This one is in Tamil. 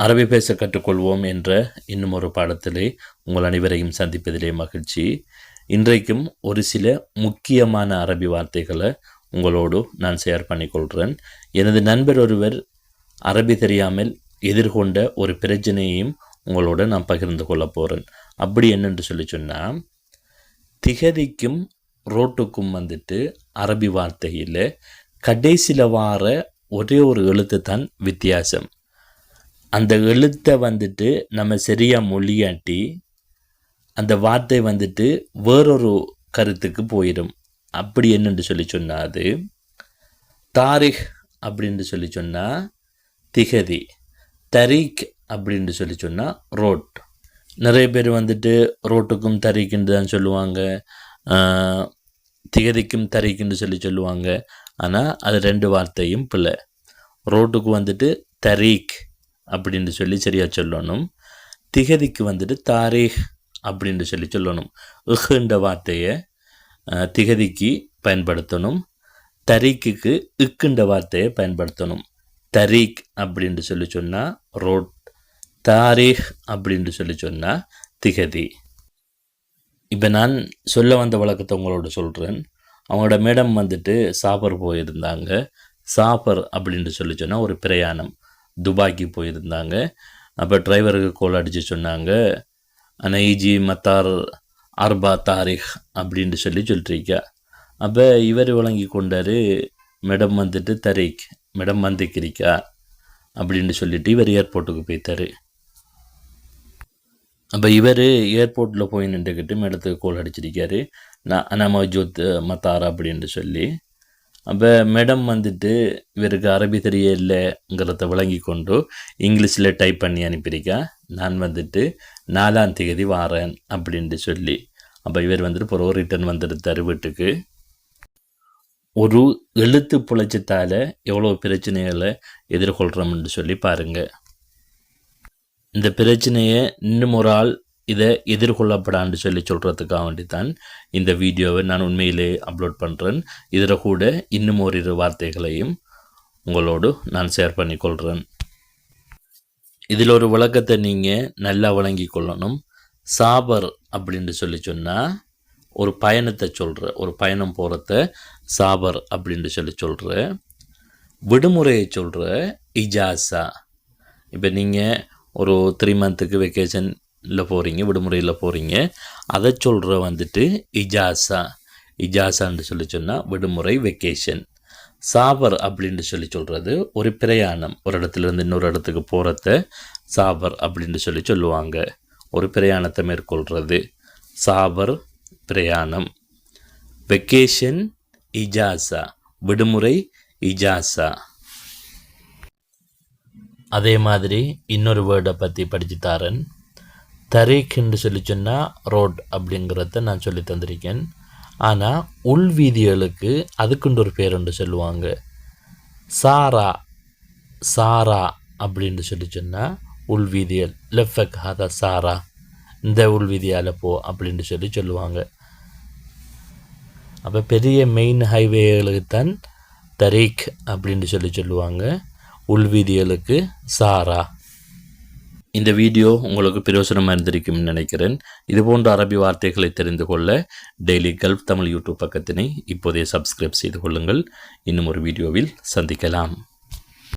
அரபி பேச கற்றுக்கொள்வோம் என்ற இன்னும் ஒரு பாடத்திலே உங்கள் அனைவரையும் சந்திப்பதிலே மகிழ்ச்சி. இன்றைக்கும் ஒரு சில முக்கியமான அரபி வார்த்தைகளை உங்களோடு நான் ஷேர் பண்ணிக்கொள்கிறேன் எனது நண்பர் ஒருவர் அரபி தெரியாமல் எதிர்கொண்ட ஒரு பிரச்சனையையும் உங்களோட நான் பகிர்ந்து கொள்ள போகிறேன் அப்படி என்னென்று சொல்லி சொன்னால் திகதிக்கும் ரோட்டுக்கும் வந்துட்டு அரபி வார்த்தையில் கடைசியில் வார ஒரே ஒரு எழுத்து தான் வித்தியாசம். அந்த எழுத்தை வந்துட்டு நம்ம சரியாக மொழியாட்டி அந்த வார்த்தை வந்துட்டு வேறொரு கருத்துக்கு போயிடும். அப்படி என்னென்று சொல்லி சொன்னால் அது தாரிக் அப்படின்னு சொல்லி சொன்னால் திகதி தரீக் அப்படின்னு சொல்லி சொன்னால் ரோட். நிறைய பேர் வந்துட்டு ரோட்டுக்கும் தரீக்குன்னு தான் சொல்லுவாங்க திகதிக்கும் தரீக்குன்னு சொல்லி சொல்லுவாங்க. ஆனால் அது ரெண்டு வார்த்தையும் பிள்ளை ரோட்டுக்கு வந்துட்டு தரீக் அப்படின்னு சொல்லி சரியாக சொல்லணும். திகதிக்கு வந்துட்டு தாரீக் அப்படின்னு சொல்லி சொல்லணும். இஹ்ன்ற வார்த்தையை திகதிக்கு பயன்படுத்தணும். தரீக்குக்கு இக்குன்ற வார்த்தையை பயன்படுத்தணும். தரீக் அப்படின்னு சொல்லி சொன்னால் ரோட் தாரீஹ் அப்படின்னு சொல்லி சொன்னால் திகதி. இப்போ நான் சொல்ல வந்த வழக்கத்தை உங்களோட சொல்கிறேன் அவங்களோட மேடம் வந்துட்டு சாப்பர் போயிருந்தாங்க. சாப்பர் அப்படின்னு சொல்லி சொன்னால் ஒரு பிரயாணம். துபாய்க்கு போயிருந்தாங்க. அப்போ டிரைவருக்கு கோல் அடித்து சொன்னாங்க. அனைஜி மத்தார் அர்பா தாரிக் அப்படின்ட்டு சொல்லி சொல்லிருக்கா அப்போ இவர் விளங்கி கொண்டார் மேடம் வந்துட்டு தரீக் மேடம் வந்துக்கிறிக்கா அப்படின்னு சொல்லிட்டு இவர் ஏர்போர்ட்டுக்கு போய்த்தார் அப்போ இவர் ஏர்போர்ட்டில் போய் நின்றுக்கிட்டு மேடத்துக்கு கோல் அடிச்சிருக்காரு. நான் அனாமா ஜோத் மத்தார் அப்படின்ட்டு சொல்லி. அப்போ மேடம் வந்துட்டு இவருக்கு அரபி தெரிய இல்லைங்கிறத விளங்கி கொண்டு இங்கிலீஷில் டைப் பண்ணி அனுப்பியிருக்கா. நான் வந்துட்டு நாலாம் தேதி வாரேன் அப்படின்ட்டு சொல்லி. அப்போ இவர் வந்துட்டு பிறகு ரிட்டர்ன் வந்துருத்தார் வீட்டுக்கு. ஒரு எழுத்து புழைச்சத்தால் எவ்வளோ பிரச்சனைகளை எதிர்கொள்கிறோம்னு சொல்லி பாருங்கள் இந்த பிரச்சனையை இன்னும் ஒரு ஆள் இதை எதிர்கொள்ளப்படான்னு சொல்லி சொல்கிறதுக்காக வேண்டி தான் இந்த வீடியோவை நான் உண்மையிலே அப்லோட் பண்ணுறேன் இதில் கூட இன்னும் ஓரிரு வார்த்தைகளையும் உங்களோடு நான் ஷேர் பண்ணிக்கொள்கிறேன் இதில் ஒரு விளக்கத்தை நீங்கள் நல்லா வழங்கி கொள்ளணும். சாபர் அப்படின்னு சொல்லி சொன்னால் ஒரு பயணத்தை சொல்கிற ஒரு பயணம் போகிறத சாபர் அப்படின்னு சொல்லி சொல்கிற விடுமுறையை சொல்கிற இஜாசா. இப்போ நீங்கள் ஒரு த்ரீ மந்த்துக்கு வெக்கேஷன் இல்லை போகிறீங்க விடுமுறையில் போகிறீங்க அதை சொல்கிற வந்துட்டு இஜாசா. இஜாசான்னு சொல்லி சொன்னால் விடுமுறை வெக்கேஷன் சாபர் அப்படின்னு சொல்லி சொல்கிறது ஒரு பிரயாணம். ஒரு இடத்துலேருந்து இன்னொரு இடத்துக்கு போகிறத சாபர் அப்படின்னு சொல்லி சொல்லுவாங்க. ஒரு பிரயாணத்தை மேற்கொள்கிறது சாபர் பிரயாணம். வெக்கேஷன் இஜாசா. விடுமுறை இஜாசா. அதே மாதிரி இன்னொரு வேர்டை பற்றி படித்து தாரன் தரீக் என்று சொல்லி சொன்னால் ரோட் அப்படிங்கிறத நான் சொல்லி தந்திருக்கேன். ஆனால் உள் வீதிகளுக்கு அதுக்குண்டு ஒரு பேர் சொல்லுவாங்க. சாரா சாரா அப்படின்னு சொல்லி சொன்னால் உள்வீதியல் லெஃபக் ஹதா சாரா இந்த உள்வீதியால் போ அப்படின்னு சொல்லி சொல்லுவாங்க. அப்போ பெரிய மெயின் ஹைவேகளுக்கு தான் தரீக் அப்படின்னு சொல்லி சொல்லுவாங்க. உள்வீதிகளுக்கு சாரா. இந்த வீடியோ உங்களுக்கு பிரயோசனமாக இருந்திருக்கும்னு நினைக்கிறேன். இதுபோன்ற அரபி வார்த்தைகளை தெரிந்து கொள்ள டெய்லி கல்ஃப் தமிழ் யூடியூப் பக்கத்தினை இப்போதே சப்ஸ்கிரைப் செய்து கொள்ளுங்கள். இன்னும் ஒரு வீடியோவில் சந்திக்கலாம்.